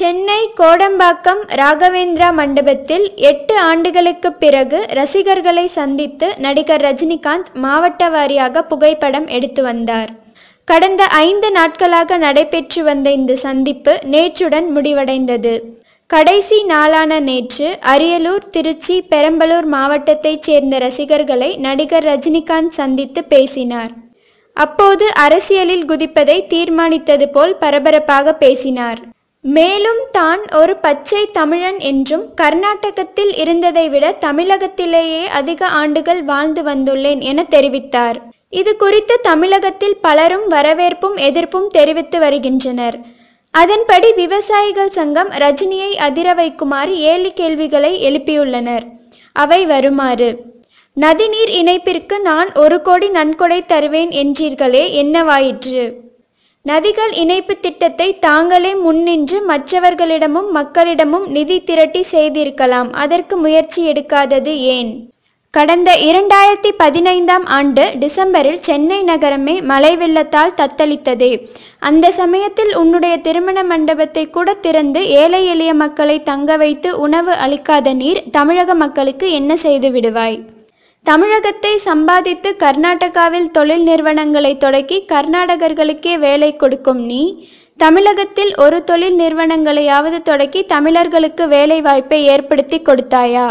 சென்னை கோடம்பாக்கம் ராகவேந்திரா மண்டபத்தில் எட்டு ஆண்டுகளுக்குப் பிறகு ரசிகர்களை சந்தித்து நடிகர் ரஜினிகாந்த் மாவட்ட வாரியாக புகைப்படம் எடுத்து வந்தார். கடந்த ஐந்து நாட்களாக நடைபெற்று வந்த இந்த சந்திப்பு நேற்றுடன் முடிவடைந்தது. கடைசி நாளான நேற்று அரியலூர் திருச்சி பெரம்பலூர் மாவட்டத்தைச் சேர்ந்த ரசிகர்களை நடிகர் ரஜினிகாந்த் சந்தித்து பேசினார். அப்போது அரசியலில் குதிப்பதை தீர்மானித்தது போல் பரபரப்பாக பேசினார். மேலும் தான் ஒரு பச்சை தமிழன் என்றும் கர்நாடகத்தில் இருந்ததை விட தமிழகத்திலேயே அதிக ஆண்டுகள் வாழ்ந்து வந்துள்ளேன் என தெரிவித்தார். இது குறித்து தமிழகத்தில் பலரும் வரவேற்பும் எதிர்ப்பும் தெரிவித்து வருகின்றனர். அதன்படி விவசாயிகள் சங்கம் ரஜினியை அதிர வைக்குமாறு ஏழு கேள்விகளை எழுப்பியுள்ளனர். அவை வருமாறு நதிநீர் இணைப்பிற்கு நான் ஒரு கோடி நன்கொடை தருவேன் என்றீர்களே என்னவாயிற்று? நதிகள் இணைப்பு திட்டத்தை தாங்களே முன்னின்று மற்றவர்களிடமும் மக்களிடமும் நிதி திரட்டி செய்திருக்கலாம். அதற்கு முயற்சி எடுக்காதது ஏன்? கடந்த இரண்டாயிரத்தி பதினைந்தாம் ஆண்டு டிசம்பரில் சென்னை நகரமே மழை வெள்ளத்தால் தத்தளித்ததே. அந்த சமயத்தில் உன்னுடைய திருமண மண்டபத்தை கூட திறந்து ஏழை எளிய மக்களை தங்க வைத்து உணவு அளிக்காத நீர் தமிழக மக்களுக்கு என்ன செய்து விடுவாய்? தமிழகத்தை சம்பாதித்து கர்நாடகாவில் தொழில் நிறுவனங்களை தொடக்கி கர்நாடகர்களுக்கே வேலை கொடுக்கும் நீ தமிழகத்தில் ஒரு தொழில் நிறுவனங்களையாவது தொடக்கி தமிழர்களுக்கு வேலை வாய்ப்பை ஏற்படுத்தி கொடுத்தாயா?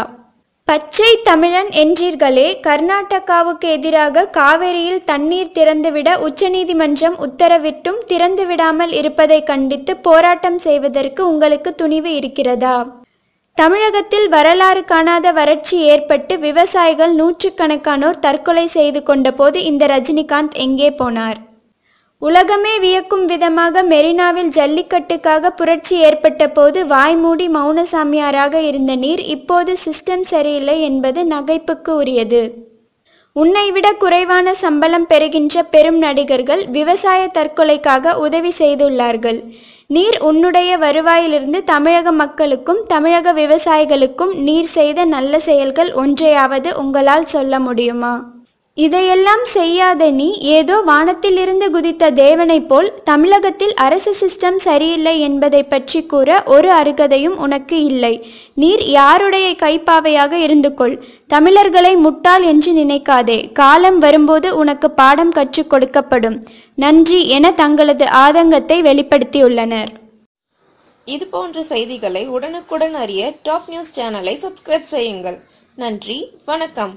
பச்சை தமிழன் என்றீர்களே கர்நாடகாவுக்கு எதிராக காவிரியில் தண்ணீர் திறந்துவிட உச்சநீதிமன்றம் உத்தரவிட்டும் திறந்துவிடாமல் இருப்பதை கண்டித்து போராட்டம் செய்வதற்கு உங்களுக்கு துணிவு இருக்கிறதா? தமிழகத்தில் வரலாறு காணாத வறட்சி ஏற்பட்டு விவசாயிகள் நூற்றுக்கணக்கானோர் தற்கொலை செய்து கொண்டபோது இந்த ரஜினிகாந்த் எங்கே போனார்? உலகமே வியக்கும் விதமாக மெரினாவில் ஜல்லிக்கட்டுக்காக புரட்சி ஏற்பட்ட போது வாய்மூடி மௌனசாமியாராக இருந்த நீர் இப்போது சிஸ்டம் சரியில்லை என்பது நகைப்புக்கு உரியது. உன்னை விட குறைவான சம்பளம் பெறுகின்ற பெரும் நடிகர்கள் விவசாய தற்கொலைக்காக உதவி செய்துள்ளார்கள். நீர் உன்னுடைய வருவாயிலிருந்து தமிழக மக்களுக்கும் தமிழக விவசாயிகளுக்கும் நீர் செய்த நல்ல செயல்கள் ஒன்றையாவது உங்களால் சொல்ல முடியுமா? இதையெல்லாம் செய்யாத நீ ஏதோ வானத்திலிருந்து குதித்த தேவனைப் போல் தமிழகத்தில் அரசு சிஸ்டம் சரியில்லை என்பதை பற்றி கூற ஒரு அருகதையும் உனக்கு இல்லை. நீர் யாருடைய கைப்பாவையாக இருந்து கொள். தமிழர்களை முட்டாள் என்று நினைக்காதே. காலம் வரும்போது உனக்கு பாடம் கற்றுக் கொடுக்கப்படும். நன்றி என தங்களது ஆதங்கத்தை வெளிப்படுத்தியுள்ளனர். இது போன்ற செய்திகளை உடனுக்குடன் அறிய டாப் நியூஸ் சேனலை சப்ஸ்கிரைப் செய்யுங்கள். நன்றி. வணக்கம்.